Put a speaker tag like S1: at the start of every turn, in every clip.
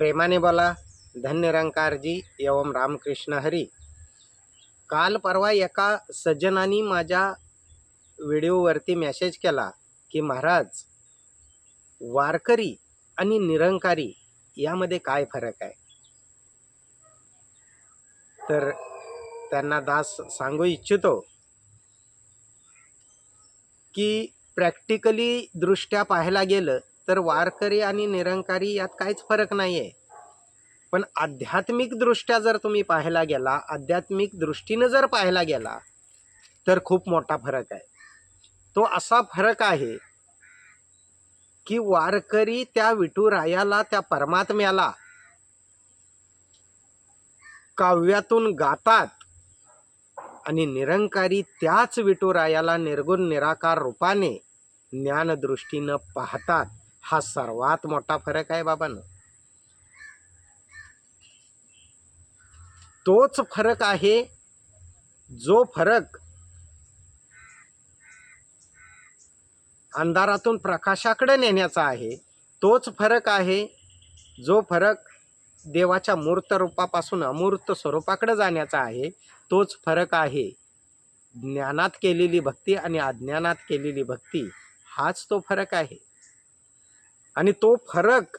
S1: प्रेमाने बोला धन्यरंकारजी एवम रामकृष्ण हरी. काल परवा एका सज्जनानी माझ्या व्हिडिओवरती मेसेज केला की महाराज वारकरी आणि निरंकारी यामध्ये काय फरक आहे? तर त्यांना दास सांगू इच्छितो की प्रॅक्टिकली दृष्ट्या पाहायला गेलं तर वारकरी आणि निरंकारी यात काहीच फरक नाही आहे पण आध्यात्मिक दृष्ट्या जर तुम्ही पाहायला गेला आध्यात्मिक दृष्टीनं जर पाहायला गेला तर खूप मोठा फरक आहे. तो असा फरक आहे की वारकरी त्या विठुरायाला त्या परमात्म्याला काव्यातून गातात आणि निरंकारी त्याच विठुरायाला निर्गुण निराकार रूपाने ज्ञानदृष्टीनं पाहतात. हा सर्वात मोठा फरक आहे बाबांनो. तोच फरक आहे जो फरक अंधारातून प्रकाशाकडे नेण्याचा आहे तोच फरक आहे जो फरक देवाच्या मूर्त रूपापासून अमूर्त स्वरूपाकडे जाण्याचा आहे तोच फरक आहे ज्ञानात केलेली भक्ती आणि अज्ञानात केलेली भक्ती हाच तो फरक आहे. आणि तो फरक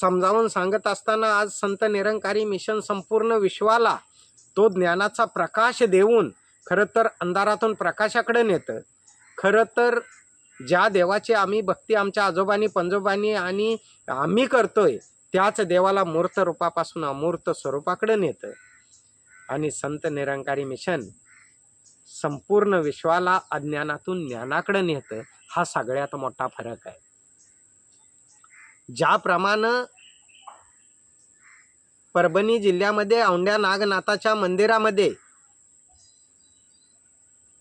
S1: समजावून सांगत असताना आज संत निरंकारी मिशन संपूर्ण विश्वाला तो ज्ञानाचा प्रकाश देऊन खरं तर अंधारातून प्रकाशाकडे नेतं. खरं तर ज्या देवाची आम्ही भक्ती आमच्या आजोबांनी पंजोबांनी आणि आम्ही करतोय त्याच देवाला मूर्त रूपापासून अमूर्त स्वरूपाकडे नेतं. आणि संत निरंकारी मिशन संपूर्ण विश्वाला अज्ञानातून ज्ञानाकडे नेतं. हा सगळ्यात मोठा फरक आहे. ज्याप्रमाणं परभणी जिल्ह्यामध्ये औंढ्या नागनाथाच्या मंदिरामध्ये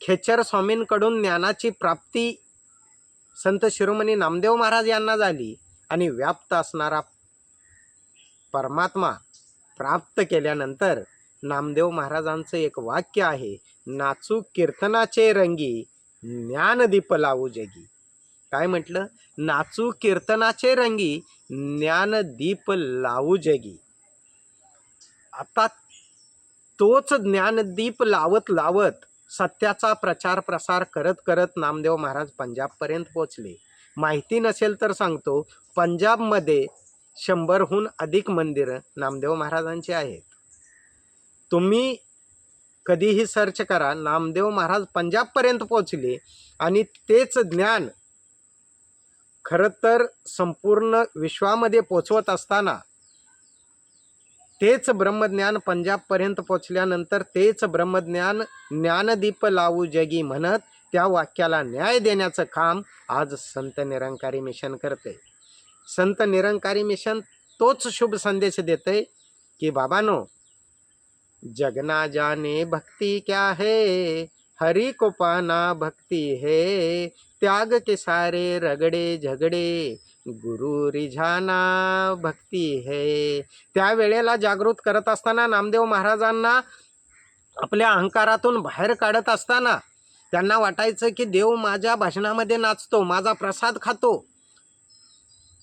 S1: खेचर स्वामींकडून ज्ञानाची प्राप्ती संत शिरोमणी नामदेव महाराज यांना झाली आणि व्याप्त असणारा परमात्मा प्राप्त केल्यानंतर नामदेव महाराजांचं एक वाक्य आहे नाचू कीर्तनाचे रंगी ज्ञानदीप लावू जगी. काय म्हटलं? नाचू कीर्तनाचे रंगी ज्ञानदीप लावू जगी. आता तोच ज्ञानदीप लावत लावत सत्याचा प्रचार प्रसार करत करत नामदेव महाराज पंजाबपर्यंत पोचले. माहिती नसेल तर सांगतो पंजाबमध्ये शंभरहून अधिक मंदिरं नामदेव महाराजांची आहेत. तुम्ही कधीही सर्च करा नामदेव महाराज पंजाबपर्यंत पोचले आणि तेच ज्ञान खरं तर संपूर्ण विश्वामध्ये पोचवत असताना तेच ब्रह्मज्ञान पंजाबपर्यंत पोचल्यानंतर तेच ब्रह्मज्ञान ज्ञानदीप लावू जगी म्हणत त्या वाक्याला न्याय देण्याचं काम आज संत निरंकारी मिशन करते. संत निरंकारी मिशन तोच शुभ संदेश देते की बाबानो जगना जाने भक्ती क्या है हरी को पाना है त्याग के सारे रगडे झगडे गुरु रिझाना भक्ती है। त्यावेळेला जागृत करत असताना नामदेव महाराजांना आपल्या अहंकारातून बाहेर काढत असताना त्यांना वाटायचं की देव माझ्या भाषणामध्ये नाचतो माझा प्रसाद खातो.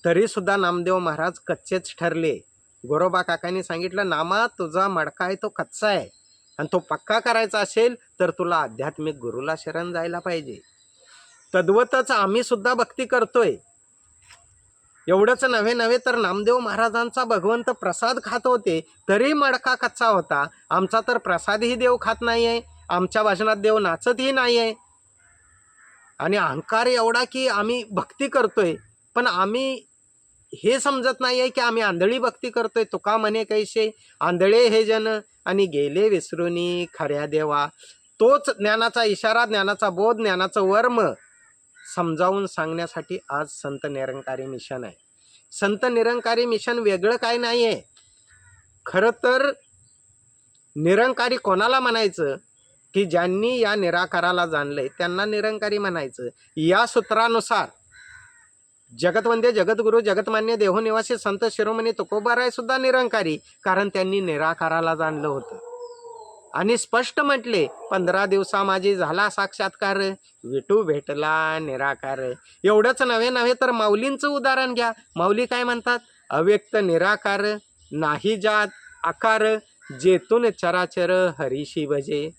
S1: तरीसुद्धा नामदेव महाराज कच्चेच ठरले. गोरोबा काकांनी सांगितलं नामा तुझा मडका आहे तो कच्चा आहे. आणि तो पक्का करायचा असेल तर तुला आध्यात्मिक गुरुला शरण जायला पाहिजे. तद्वतच आम्ही सुद्धा भक्ती करतोय. एवढंच नव्हे नव्हे तर नामदेव महाराजांचा भगवंत प्रसाद खात होते तरी मडका कच्चा होता. आमचा तर प्रसादही देव खात नाही आहे आमच्या भाषणात देव नाचतही नाही आहे आणि अहंकार एवढा की आम्ही भक्ती करतोय पण आम्ही हे समजत नाही आहे की आम्ही आंधळी भक्ती करतोय. तुका म्हणे कैसे? आंधळे हे जन आणि गेले विसरूनी खऱ्या देवा. तोच ज्ञानाचा इशारा ज्ञानाचा बोध ज्ञानाचं वर्म. समजावून सांगण्यासाठी आज संत निरंकारी मिशन आहे. संत निरंकारी मिशन वेगळं काय नाही आहे खरं तर निरंकारी कोणाला म्हणायचं? की ज्यांनी या निराकाराला जाणलंय त्यांना निरंकारी म्हणायचं. या सूत्रानुसार जगतवंदे जगद्गुरू जगतमान्य देहोनिवासी संत शिरोमणी तुकोबाराय सुद्धा निरंकारी कारण त्यांनी निराकाराला जाणलं होतं. आणि स्पष्ट म्हटले पंधरा दिवसा माझी झाला साक्षात्कार. विटू भेटला निराकार. एवढंच नव्हे नव्हे तर माऊलींचं उदाहरण घ्या. माऊली काय म्हणतात? अव्यक्त निराकार नाही जात आकार जेतून चराचर हरीशी भजे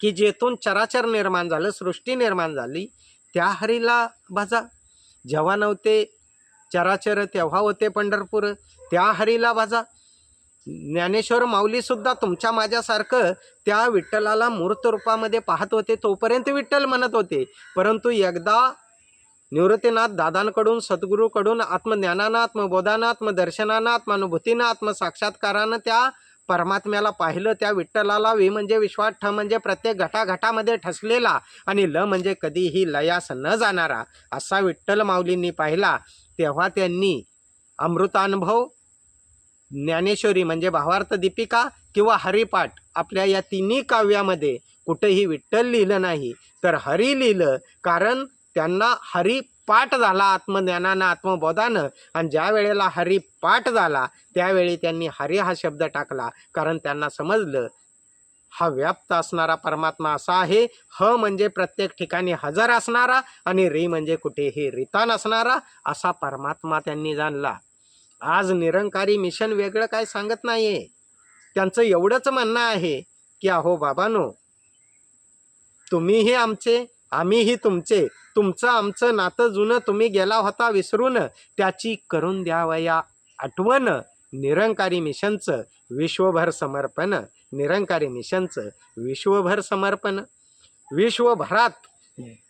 S1: की जेथून चराचर निर्माण झालं सृष्टी निर्माण झाली त्या हरीला भजा जेव्हा नव्हते चराचर तेव्हा होते पंढरपूर. त्या हरीला भजा ज्ञानेश्वर माऊलीसुद्धा तुमच्या माझ्यासारखं त्या विठ्ठलाला मूर्त रूपामध्ये पाहत होते तोपर्यंत विठ्ठल म्हणत होते. परंतु एकदा निवृत्तीनाथ दादांकडून सद्गुरूकडून आत्मज्ञानानं आत्मबोधानं आत्मदर्शनानं आत्मानुभूतीनं आत्मसाक्षात्कारानं त्या परमात्म्याला पाहिलं. त्या विठ्ठलाला वि म्हणजे विश्वास ठ म्हणजे प्रत्येक घटाघटामध्ये ठसलेला आणि ल म्हणजे कधीही लयास न जाणारा असा विठ्ठल माऊलींनी पाहिला. तेव्हा त्यांनी अमृतानुभव ज्ञानेश्वरी म्हणजे भावार्थ दीपिका किंवा हरिपाठ. आपल्या या तिन्ही काव्यामध्ये कुठेही विठ्ठल लिहिलं नाही तर हरी लिहिलं कारण त्यांना हरिपाठ झाला आत्मज्ञानानं आत्मबोधानं. आणि ज्या वेळेला हरिपाठ झाला त्यावेळी त्यांनी हरी हा शब्द टाकला कारण त्यांना समजलं हा व्याप्त असणारा परमात्मा असा आहे. ह म्हणजे प्रत्येक ठिकाणी हजर असणारा आणि रे म्हणजे कुठेही रितान असणारा असा परमात्मा त्यांनी जाणला. आज निरंकारी मिशन वेगळं काय सांगत नाहीये. त्यांचं एवढंच म्हणणं आहे की अहो बाबानो तुम्हीही आमचे आम्हीही तुमचे तुमचं आमचं नातं जुनं तुम्ही गेला होता विसरून त्याची करून द्यावया आठवण निरंकारी मिशनचं विश्वभर समर्पण निरंकारी मिशनचं विश्वभर समर्पण विश्वभरात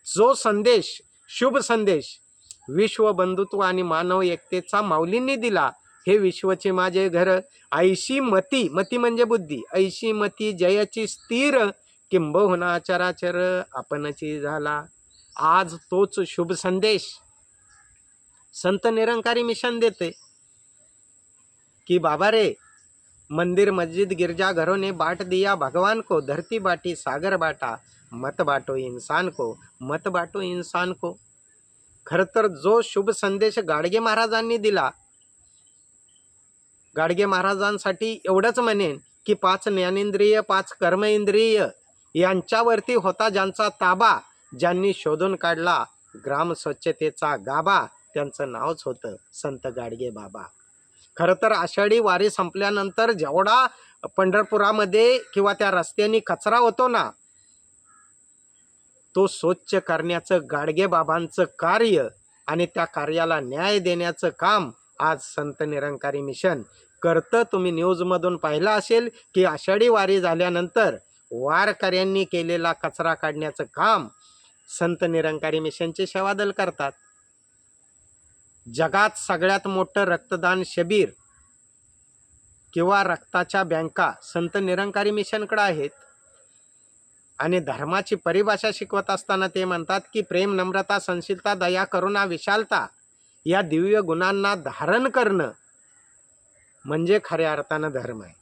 S1: जो संदेश शुभ संदेश विश्व बंधुत्व आणि मानव एकतेचा माऊलींनी दिला. हे विश्वचे माझे घर. ऐशी मती. मती म्हणजे बुद्धी. ऐशी मती जयाची स्थिर. किंबहुना आचाराचर आपणची झाला. आज तोच शुभ संदेश. संत निरंकारी मिशन देते. कि बाबा रे मंदिर मस्जिद गिरजा घरों ने बाट दिया भगवान को. धरती बाटी सागर बाटा. मत बाटो इंसान को. मत बाटो इंसान को. खरं तर जो शुभ संदेश गाडगे महाराजांनी दिला गाडगे महाराजांसाठी एवढंच म्हणेन की पाच ज्ञानेंद्रिय पाच कर्मेंद्रिय यांच्यावरती होता ज्यांचा ताबा ज्यांनी शोधून काढला ग्राम स्वच्छतेचा गाभा त्यांचं नावच होतं संत गाडगे बाबा. खरं तर आषाढी वारी संपल्यानंतर जेवढा पंढरपुरामध्ये किंवा त्या रस्त्याने कचरा होतो ना तो स्वच्छ करण्याचं गाडगेबाबांचं कार्य आणि त्या कार्याला न्याय देण्याचं काम आज संत निरंकारी मिशन करतं. तुम्ही न्यूजमधून पाहिलं असेल की आषाढी वारी झाल्यानंतर वारकऱ्यांनी केलेला कचरा काढण्याचं काम संत निरंकारी मिशनचे सेवादल करतात. जगात सगळ्यात मोठं रक्तदान शिबिर किंवा रक्ताच्या बँका संत निरंकारी मिशनकडे आहेत. आणि धर्माची परिभाषा शिकवत असताना ते म्हणतात की प्रेम नम्रता संशीलता दया करुणा विशालता या दिव्य गुणांना धारण करणं म्हणजे खऱ्या अर्थानं धर्म आहे.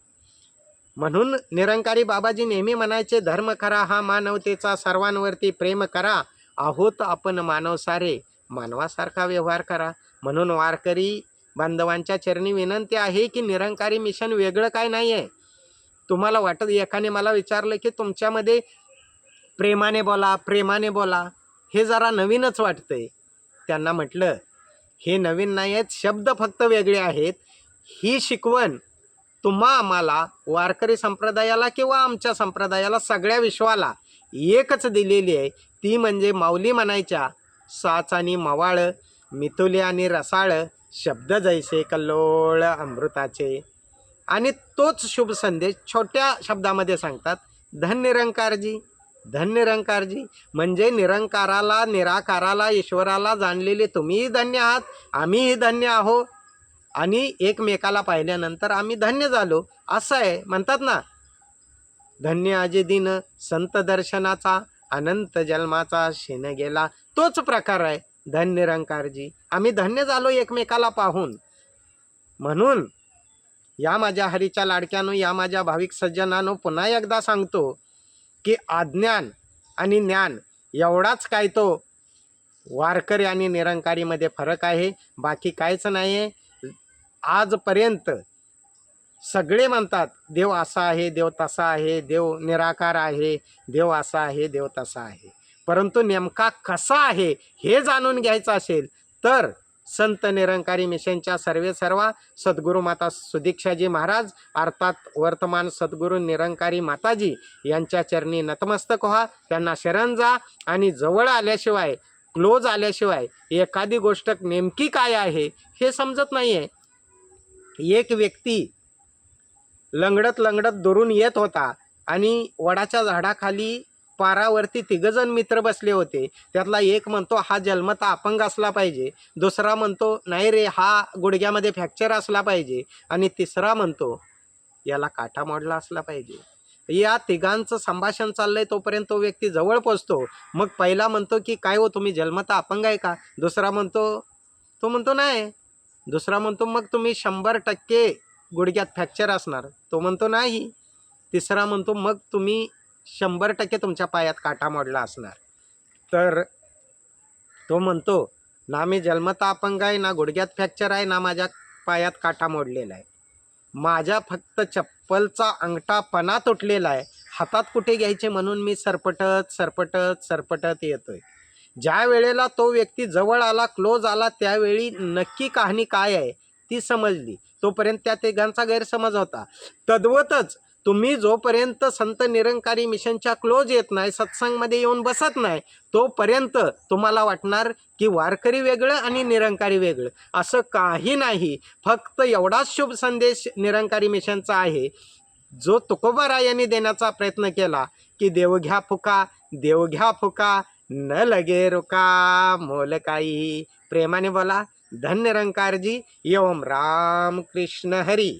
S1: म्हणून निरंकारी बाबाजी नेहमी म्हणायचे धर्म करा हा मानवतेचा सर्वांवरती प्रेम करा आहोत आपण मानव सारे मानवासारखा व्यवहार करा. म्हणून वारकरी बांधवांच्या चरणी विनंती आहे की निरंकारी मिशन वेगळं काय नाही आहे तुम्हाला वाटत एकाने मला विचारलं की तुमच्यामध्ये प्रेमाने बोला प्रेमाने बोला हे जरा नवीनच वाटतंय. त्यांना म्हटलं हे नवीन नाही आहेत शब्द फक्त वेगळे आहेत. ही शिकवण तुम्हा आम्हाला वारकरी संप्रदायाला किंवा आमच्या संप्रदायाला सगळ्या विश्वाला एकच दिलेली आहे. ती म्हणजे माऊली म्हणायच्या साच आणि मवाळ मिथुली आणि रसाळ शब्द जैसे कल्लोळ अमृताचे. आणि तोच शुभ संदेश छोट्या शब्दामध्ये सांगतात धन निरंकारजी धन निरंकारजी म्हणजे निरंकाराला निराकाराला ईश्वराला जाणलेले तुम्हीही धन्य आहात आम्हीही धन्य आहो. आणि एकमेकाला पाहिल्यानंतर आम्ही धन्य झालो. असं आहे. म्हणतात ना धन्य अजे दिन संत दर्शनाचा अनंत जन्माचा शेण गेला. तोच प्रकार आहे. धन निरंकारजी आम्ही धन्य झालो एकमेकाला पाहून. म्हणून या माझ्या हरीच्या लाडक्यानो या माझ्या भाविक सज्जनानो पुन्हा एकदा सांगतो की अज्ञान आणि ज्ञान एवढाच काय तो वारकरी आणि निरंकारीमध्ये फरक आहे. बाकी काहीच नाही आहे आजपर्यंत सगळे म्हणतात देव असा आहे देव तसा आहे देव निराकार आहे देव असा आहे देव तसा आहे. परंतु नेमका कसा आहे हे जाणून घ्यायचं असेल तर संत निरंकारी मिशनच्या सर्वे सर्वा सद्गुरू माता सुदीक्षाजी महाराज अर्थात वर्तमान सद्गुरू निरंकारी माताजी यांच्या चरणी नतमस्तक व्हा त्यांना शरण जा आणि जवळ आल्याशिवाय क्लोज आल्याशिवाय एखादी गोष्ट नेमकी काय आहे हे समजत नाही आहे एक व्यक्ती लंगडत लंगडत दुरून येत होता आणि वडाच्या झाडाखाली पारावरती तिघजण मित्र बसले होते. त्यातला एक म्हणतो हा जन्मत अपंग असला पाहिजे. दुसरा म्हणतो नाही रे हा गुडघ्यामध्ये फ्रॅक्चर असला पाहिजे. आणि तिसरा म्हणतो याला काटा मोडला असला पाहिजे. या तिघांचं संभाषण चाललंय तोपर्यंत तो व्यक्ती जवळ पोचतो. मग पहिला म्हणतो की काय हो तुम्ही जन्मता अपंग आहे का? दुसरा म्हणतो तो म्हणतो नाही. दुसरा म्हणतो मग तुम्ही शंभर टक्के गुडघ्यात फ्रॅक्चर असणार. तो म्हणतो नाही. तिसरा म्हणतो मग तुम्ही शंभर टक्के तुमच्या पायात काटा मोडला असणार. तर तो म्हणतो ना मी जन्मता अपंग आहे ना गुडघ्यात फ्रॅक्चर आहे ना माझ्या पायात काटा मोडलेला आहे. माझ्या फक्त चप्पलचा अंगठापणा तुटलेला आहे. हातात कुठे घ्यायचे म्हणून मी सरपटत सरपटत सरपटत येतोय. ज्या वेळेला तो व्यक्ती जवळ आला क्लोज आला त्यावेळी नक्की कहाणी काय आहे ती समजली. तोपर्यंत त्या तिघांचा गैरसमज होता. तद्वतच तुम्ही जोपर्यंत संत निरंकारी मिशनच्या क्लोज येत नाही सत्संगमध्ये येऊन बसत नाही तोपर्यंत तुम्हाला वाटणार की वारकरी वेगळं आणि निरंकारी वेगळं. असं काही नाही. फक्त एवढाच शुभ संदेश निरंकारी मिशनचा आहे. जो तुकोबारायांनी देण्याचा प्रयत्न केला की देव घ्या फुका देव घ्या फुका न लगे रुका मोल काही. प्रेमाने बोला धन्य निरंकारजी एवम राम कृष्ण हरी.